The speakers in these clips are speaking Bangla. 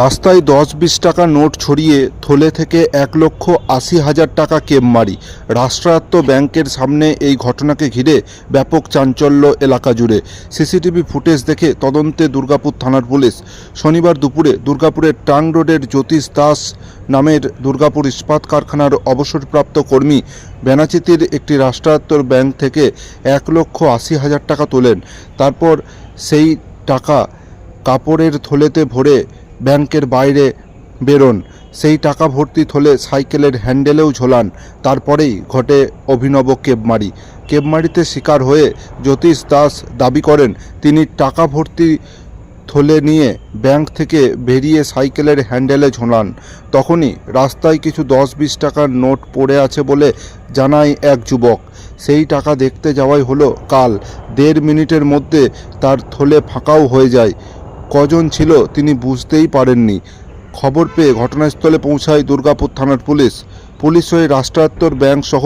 রাস্তায় দশ বিশ টাকা নোট ছড়িয়ে থলে থেকে এক লক্ষ আশি হাজার টাকা কেমমারি। রাষ্ট্রায়ত্ত ব্যাংকের সামনে এই ঘটনাকে ঘিরে ব্যাপক চাঞ্চল্য এলাকা জুড়ে। সিসিটিভি ফুটেজ দেখে তদন্তে দুর্গাপুর থানার পুলিশ। শনিবার দুপুরে দুর্গাপুরের টাং রোডের জ্যোতিষ দাস নামের দুর্গাপুর ইস্পাত কারখানার অবসরপ্রাপ্ত কর্মী বেনাচিতির একটি রাষ্ট্রায়ত্ত ব্যাংক থেকে এক লক্ষ আশি হাজার টাকা তোলেন। তারপর সেই টাকা কাপড়ের থলেতে ভরে ব্যাংকের বাইরে বেরোন। সেই টাকা ভর্তি থলে সাইকেলের হ্যান্ডেলেও ঝোলান। তারপরেই ঘটে অভিনব কেবমারি। কেবমারিতে শিকার হয়ে জ্যোতিষ দাস দাবি করেন, তিনি টাকা ভর্তি থলে নিয়ে ব্যাংক থেকে বেরিয়ে সাইকেলের হ্যান্ডেলে ঝোলান। তখনই রাস্তায় কিছু দশ বিশ টাকার নোট পড়ে আছে বলে জানায় এক যুবক। সেই টাকা দেখতে যাওয়াই হলো কাল। দেড় মিনিটের মধ্যে তার থলে ফাঁকাও হয়ে যায়। কজন ছিল তিনি বুঝতেই পারেননি। খবর পেয়ে ঘটনাস্থলে পৌঁছায় দুর্গাপুর থানার পুলিশ। পুলিশ হয়ে রাষ্ট্রায়ত্তর ব্যাংক সহ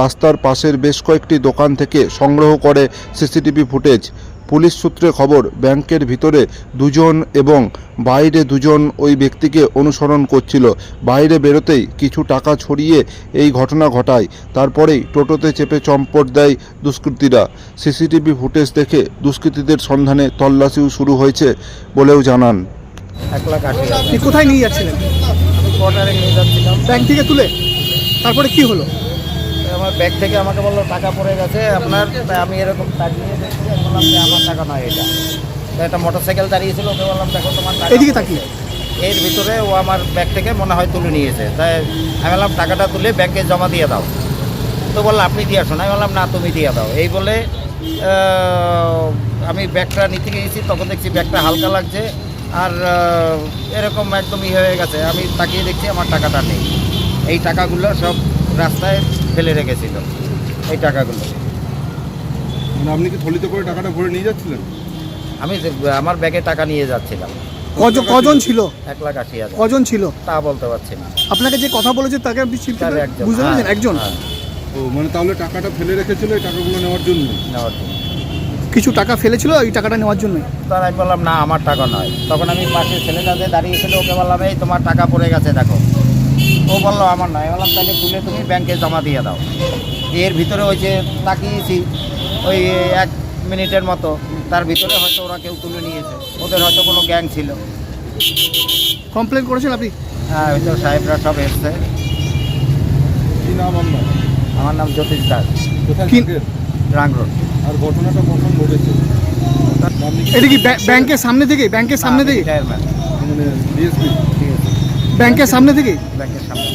রাস্তার পাশের বেশ কয়েকটি দোকান থেকে সংগ্রহ করে সিসিটিভি ফুটেজ। পুলিশ সূত্রে খবর ব্যাংকের ভিতরে দুজন এবং বাইরে দুজন ওই ব্যক্তিকে অনুসরণ করছিল। বাইরে বেরোতেই কিছু টাকা ছড়িয়ে এই ঘটনা ঘটায়। তারপরেই টোটোতে চেপে চম্পট দেয় দুষ্কৃতীরা। সিসিটিভি ফুটেজ দেখে দুষ্কৃতীদের সন্ধানে তল্লাশিও শুরু হয়েছে বলেও জানান। এক লাখ কোথায় নিয়ে যাচ্ছিলেন? আমি কোয়ার্টারে নিয়ে যাচ্ছিলাম। ব্যাংক থেকে তুলে? তারপরে কি হলো? আমার ব্যাগ থেকে আমাকে বলল টাকা পড়ে গেছে আপনার তাই আমি এরকম তাকিয়ে দেখছি বললাম যে আমার টাকা নয় এটা। একটা মোটর সাইকেল দাঁড়িয়েছিল ওকে বললাম দেখো তোমার টাকা এদিকে তাকিয়ে? এর ভিতরে ও আমার ব্যাগ থেকে মনে হয় তুলে নিয়েছে। তাই আমি বললাম টাকাটা তুলে ব্যাংকে জমা দিয়ে দাও। তো বললাম আপনি দিয়ে আসুন। আমি বললাম না তুমি দিয়ে দাও। এই বলে আমি ব্যাগটা নিতে গিয়েছি তখন দেখছি ব্যাগটা হালকা লাগছে আর এরকম একদম ই হয়ে গেছে। আমি তাকিয়ে দেখছি আমার টাকাটা নেই। এই টাকাগুলো সব রাস্তায় ফেলে রেখেছিল। এই টাকাগুলো। মানে আপনি কি থলিতে করে টাকাটা ভরে নিয়ে যাচ্ছিলেন? আমি যে- আমার ব্যাগে টাকা নিয়ে যাচ্ছিলাম। কজন কজন ছিল? এক লাখ আশি হাজার। কজন ছিল? তা বলতে পারছি না। আপনাকে যে কথা বলেছে তাকে আপনি চিনতে তার একজন। বুঝতে হ্যাঁ, একজন? হ্যাঁ, ও মানে তাহলে টাকাটা ফেলে রেখেছিল এই টাকাগুলো নেওয়ার জন্য? নেওয়ার জন্য। কিছু টাকা ফেলেছিল এই টাকাটা নেওয়ার জন্য? তার আমি বললাম না আমার টাকা নয়। তখন আমি পাশে ছেলেটা যে দাঁড়িয়েছিল ওকে বললাম এই তোমার টাকা পড়ে গেছে দেখো। ও বলল আমার নয় বললাম তাহলে তুলে তুমি ব্যাংকে জমা দিয়ে দাও। এর ভিতরে ওই যে তাকিয়েছি ওই এক মিনিটের মতো। তার ভিতরে হয়তো ওরা কেউ তুলে নিয়েছে। ওদের হয়তো কোনো গ্যাং ছিল। কমপ্লেন করেছেন আপনি? হ্যাঁ ওই তো সাহেবরা সব এসছে। কি নাম আপনার? আমার নাম জ্যোতিষ দাস। কি- রাং রোড। আর ঘটনাটা কখন ঘটেছে? এটা কি ব্যাংকের সামনে থেকে? ব্যাংকের সামনে থেকে? চেয়ারম্যান মানে ডিএসপি ব্যাংকের সামনে থেকে? ব্যাংকের সামনে